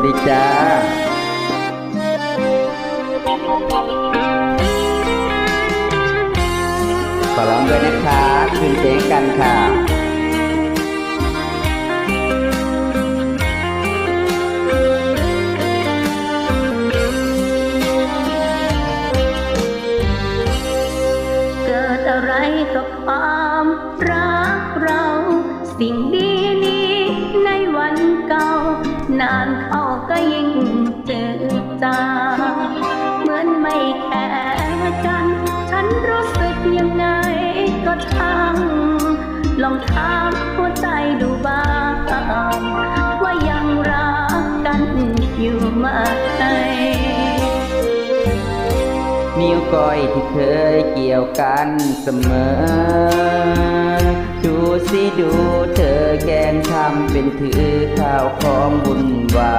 วัสดีจ้าขอร้องด้วยนะคะคืนเพลงกันค่ะเกิดอะไรกับความรักเรา สิ่งดี องถามหัวใจดูบ้างว่ายังรักกันอยู่ไหมนิ้วก้อยที่เคยเกี่ยวกันเสมอ ดูสิดูเธอแกล้งทำเป็นถือข้าวของบุญวา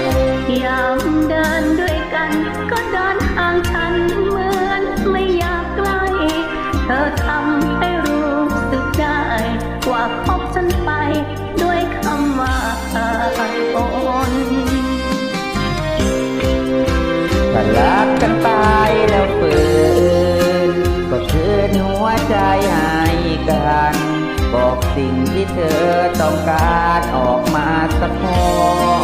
ยยามเดินด้วยกัน ก็เดินห่างฉันเหมือนไม่อยากใกล้ เธอทำให้รู้ ได้ว่าพบฉันไป ด้วยคำว่าโอนถ้ารักกันไปแล้วเปิดก็คืนหัวใจให้กัน บอกสิ่งที่เธอต้องการออกมาสะท้อ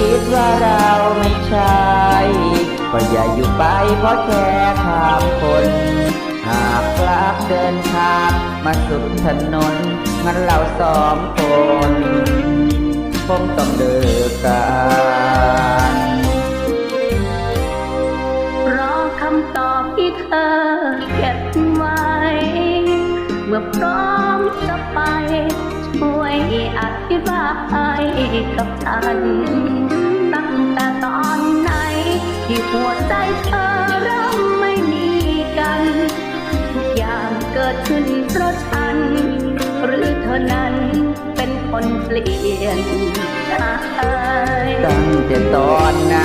คิดว่าเราไม่ใช่ก็อย่าอยู่ไปเพราะแค่ข้ามคน หากรักเดินทางมาสุดถนน งั้นเราสองคนคงต้องเดินกันรอคำตอบที่เธอเก็บไว้ เมื่อพร้อมจะไป ช่วยอธิ กับฉัน ตั้งแต่ตอนไหน ที่หัวใจเธอเริ่มไม่มีกัน ทุกอย่างเกิดขึ้นเพราะฉัน หรือเธอนั้นเป็นคนเปลี่ยนใจตั้งแต่ตอนไหน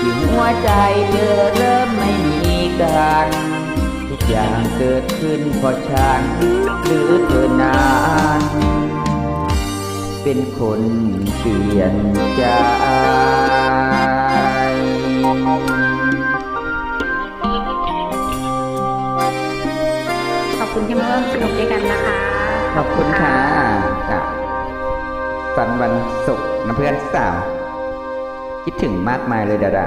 ที่หัวใจเธอเริ่มไม่มีกันทุกอย่างเกิดขึ้นเพราะฉัน หรือเธอนาน เป็นคนเปลี่ยนใจขอบคุณที่มาร่วมสนุกด้วยกันนะคะ ขอบคุณค่ะค่ะฝันวันศุกร์นะเพื่อนสาว คิดถึงมากมายเลยดาดา